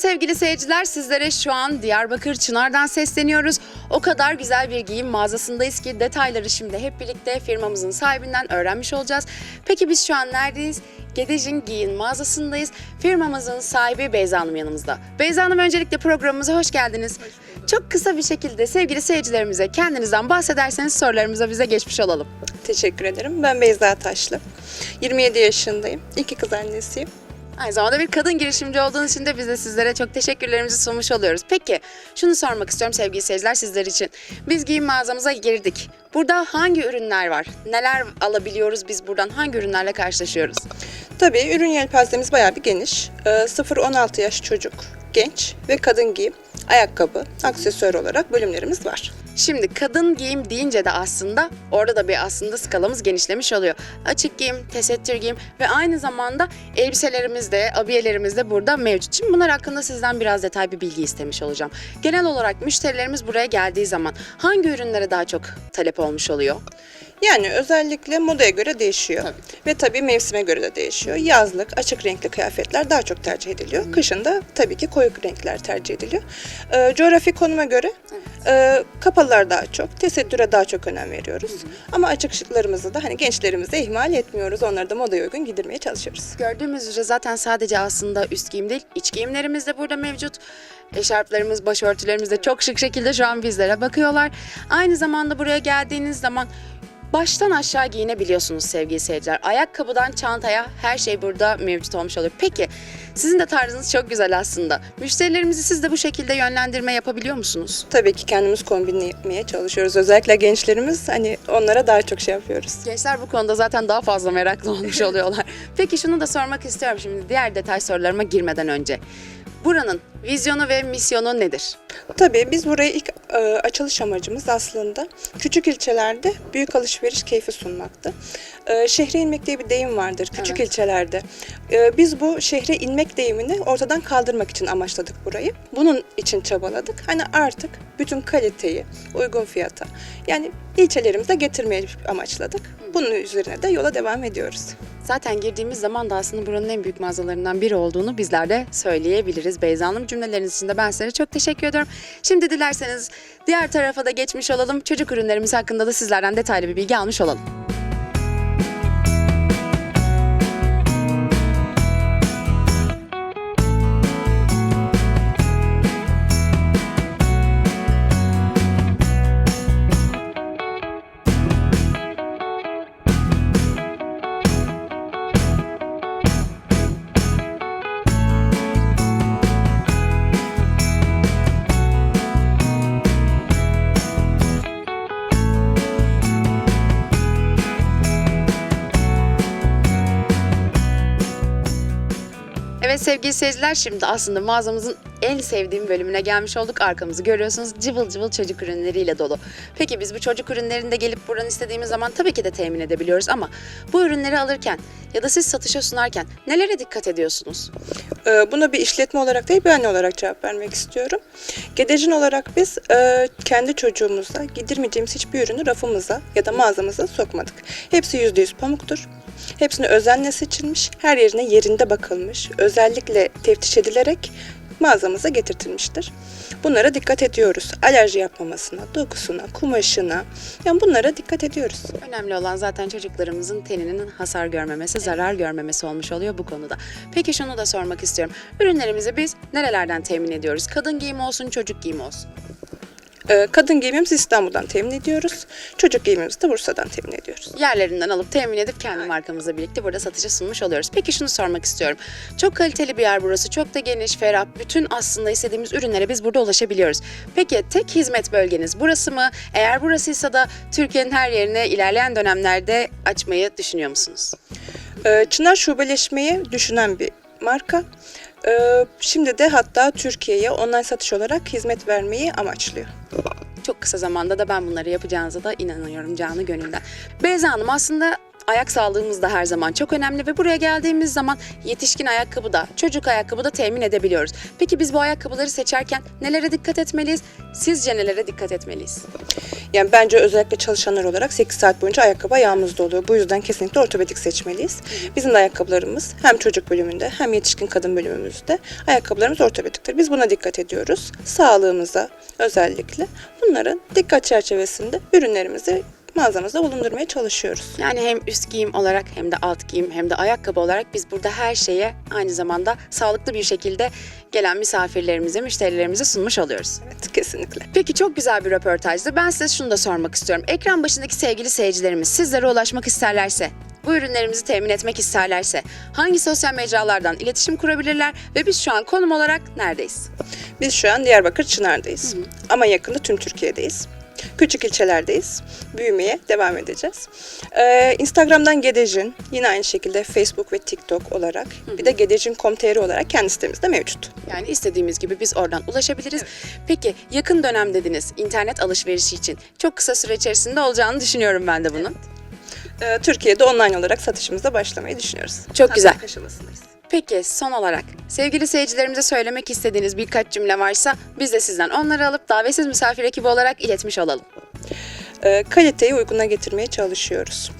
sevgili seyirciler sizlere şu an Diyarbakır Çınar'dan sesleniyoruz. O kadar güzel bir giyim mağazasındayız ki detayları şimdi hep birlikte firmamızın sahibinden öğrenmiş olacağız. Peki biz şu an neredeyiz? Gedejin Giyin mağazasındayız. Firmamızın sahibi Beyza Hanım yanımızda. Beyza Hanım öncelikle programımıza hoş geldiniz. Çok kısa bir şekilde sevgili seyircilerimize kendinizden bahsederseniz sorularımıza bize geçmiş olalım. Teşekkür ederim. Ben Beyza Taşlı. 27 yaşındayım. İki kız annesiyim. Aynı zamanda bir kadın girişimci olduğunuz için de biz de sizlere çok teşekkürlerimizi sunmuş oluyoruz. Peki şunu sormak istiyorum sevgili seyirciler sizler için. Biz giyim mağazamıza girdik. Burada hangi ürünler var? Neler alabiliyoruz biz buradan? Hangi ürünlerle karşılaşıyoruz? Tabii ürün yelpazemiz bayağı bir geniş. Ee, 0-16 yaş çocuk, genç ve kadın giyim, ayakkabı, aksesuar olarak bölümlerimiz var. Şimdi kadın giyim deyince de aslında orada da bir aslında skalamız genişlemiş oluyor. Açık giyim, tesettür giyim ve aynı zamanda elbiselerimiz de, abiyelerimiz de burada mevcut. Şimdi bunlar hakkında sizden biraz detay bir bilgi istemiş olacağım. Genel olarak müşterilerimiz buraya geldiği zaman hangi ürünlere daha çok talep olmuş oluyor? Yani özellikle modaya göre değişiyor. Ve tabii mevsime göre de değişiyor. Yazlık, açık renkli kıyafetler daha çok tercih ediliyor. Kışın da tabii ki koyu renkler tercih ediliyor. Ee, coğrafi konuma göre e, kapalılar daha çok, tesettüre daha çok önem veriyoruz. Ama açık şıklarımızı da hani gençlerimize ihmal etmiyoruz. Onları da modaya uygun giydirmeye çalışıyoruz. Gördüğümüz üzere zaten sadece aslında üst giyim değil, iç giyimlerimiz de burada mevcut. Eşarplarımız, başörtülerimiz de çok şık şekilde şu an bizlere bakıyorlar. Aynı zamanda buraya geldiğiniz zaman baştan aşağı giyinebiliyorsunuz sevgili seyirciler. Ayakkabıdan çantaya her şey burada mevcut olmuş oluyor. Peki sizin de tarzınız çok güzel aslında. Müşterilerimizi siz de bu şekilde yönlendirme yapabiliyor musunuz? Tabii ki kendimiz kombinlemeye çalışıyoruz. Özellikle gençlerimiz hani onlara daha çok şey yapıyoruz. Gençler bu konuda zaten daha fazla meraklı olmuş oluyorlar. Peki şunu da sormak istiyorum şimdi diğer detay sorularıma girmeden önce. Buranın vizyonu ve misyonu nedir? Tabii biz buraya ilk e, açılış amacımız aslında küçük ilçelerde büyük alışveriş keyfi sunmaktı. E, şehre inmek diye bir deyim vardır küçük Evet. ilçelerde. E, biz bu şehre inmek deyimini ortadan kaldırmak için amaçladık burayı. Bunun için çabaladık. Hani artık bütün kaliteyi uygun fiyata yani ilçelerimize getirmeyi amaçladık. Bunun üzerine de yola devam ediyoruz. Zaten girdiğimiz zaman da aslında buranın en büyük mağazalarından biri olduğunu bizler de söyleyebiliriz. Beyza Hanım cümleleriniz için de ben size çok teşekkür ediyorum. Şimdi dilerseniz diğer tarafa da geçmiş olalım. Çocuk ürünlerimiz hakkında da sizlerden detaylı bir bilgi almış olalım. Evet sevgili seyirciler şimdi aslında mağazamızın en sevdiğim bölümüne gelmiş olduk. Arkamızı görüyorsunuz cıvıl cıvıl çocuk ürünleriyle dolu. Peki biz bu çocuk ürünlerini de gelip buradan istediğimiz zaman tabii ki de temin edebiliyoruz ama bu ürünleri alırken ya da siz satışa sunarken nelere dikkat ediyorsunuz? Ee, Buna bir işletme olarak değil bir anne olarak cevap vermek istiyorum. Gedejin olarak biz e, kendi çocuğumuza giydirmeyeceğimiz hiçbir ürünü rafımıza ya da mağazamıza sokmadık. Hepsi %100 pamuktur. Hepsini özenle seçilmiş, her yerine yerinde bakılmış, özellikle teftiş edilerek mağazamıza getirtilmiştir. Bunlara dikkat ediyoruz. Alerji yapmamasına, dokusuna, kumaşına. Yani bunlara dikkat ediyoruz. Önemli olan zaten çocuklarımızın teninin hasar görmemesi, zarar görmemesi olmuş oluyor bu konuda. Peki şunu da sormak istiyorum. Ürünlerimizi biz nerelerden temin ediyoruz? Kadın giyimi olsun, çocuk giyimi olsun. Ee, Kadın giyimimizi İstanbul'dan temin ediyoruz. Çocuk giyimimizi de Bursa'dan temin ediyoruz. yerlerinden alıp temin edip kendi markamızla birlikte burada satışa sunmuş oluyoruz. Peki şunu sormak istiyorum. Çok kaliteli bir yer burası. Çok da geniş, ferah. Bütün aslında istediğimiz ürünlere biz burada ulaşabiliyoruz. Peki tek hizmet bölgeniz burası mı? Eğer burasıysa da Türkiye'nin her yerine ilerleyen dönemlerde açmayı düşünüyor musunuz? Ee, Çınar şubeleşmeyi düşünen bir marka. Ee, Şimdi de hatta Türkiye'ye online satış olarak hizmet vermeyi amaçlıyor. Çok kısa zamanda da ben bunları yapacağınıza da inanıyorum canı gönülden. Beyza Hanım aslında ayak sağlığımız da her zaman çok önemli ve buraya geldiğimiz zaman yetişkin ayakkabı da çocuk ayakkabı da temin edebiliyoruz. Peki biz bu ayakkabıları seçerken nelere dikkat etmeliyiz? Sizce nelere dikkat etmeliyiz? Yani bence özellikle çalışanlar olarak 8 saat boyunca ayakkabı ayağımızda oluyor. Bu yüzden kesinlikle ortopedik seçmeliyiz. Bizim de ayakkabılarımız hem çocuk bölümünde hem yetişkin kadın bölümümüzde ayakkabılarımız ortopediktir. Biz buna dikkat ediyoruz. Sağlığımıza özellikle bunların dikkat çerçevesinde ürünlerimizi mağazamızda bulundurmaya çalışıyoruz. Yani hem üst giyim olarak hem de alt giyim hem de ayakkabı olarak biz burada her şeye aynı zamanda sağlıklı bir şekilde gelen misafirlerimize, müşterilerimize sunmuş oluyoruz. Evet kesinlikle. Peki çok güzel bir röportajdı. Ben size şunu da sormak istiyorum. Ekran başındaki sevgili seyircilerimiz sizlere ulaşmak isterlerse, bu ürünlerimizi temin etmek isterlerse hangi sosyal mecralardan iletişim kurabilirler ve biz şu an konum olarak neredeyiz? Biz şu an Diyarbakır Çınar'dayız. Ama yakında tüm Türkiye'deyiz. Küçük ilçelerdeyiz. Büyümeye devam edeceğiz. Ee, Instagram'dan Gedejin, yine aynı şekilde Facebook ve TikTok olarak bir de gedejin.com.tr olarak kendi sitemizde mevcut. Yani istediğimiz gibi biz oradan ulaşabiliriz. Peki yakın dönem dediniz internet alışverişi için. Çok kısa süre içerisinde olacağını düşünüyorum ben de bunun. Ee, Türkiye'de online olarak satışımıza başlamayı düşünüyoruz. Çok güzel. Hazırlık aşamasındayız. Peki son olarak sevgili seyircilerimize söylemek istediğiniz birkaç cümle varsa biz de sizden onları alıp davetsiz misafir ekibi olarak iletmiş olalım. Ee, kaliteyi uyguna getirmeye çalışıyoruz.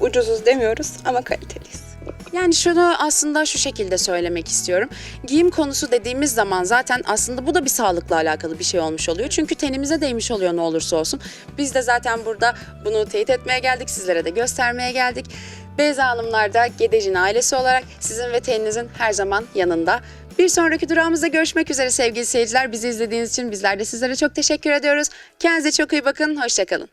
Ucuzuz demiyoruz ama kaliteliyiz. Yani şunu aslında şu şekilde söylemek istiyorum. Giyim konusu dediğimiz zaman zaten aslında bu da bir sağlıkla alakalı bir şey olmuş oluyor. Çünkü tenimize değmiş oluyor ne olursa olsun. Biz de zaten burada bunu teyit etmeye geldik, sizlere de göstermeye geldik. Beyza Hanımlar da Gedejin ailesi olarak sizin ve teninizin her zaman yanında. Bir sonraki durağımızda görüşmek üzere sevgili seyirciler. Bizi izlediğiniz için bizler de sizlere çok teşekkür ediyoruz. Kendinize çok iyi bakın, hoşçakalın.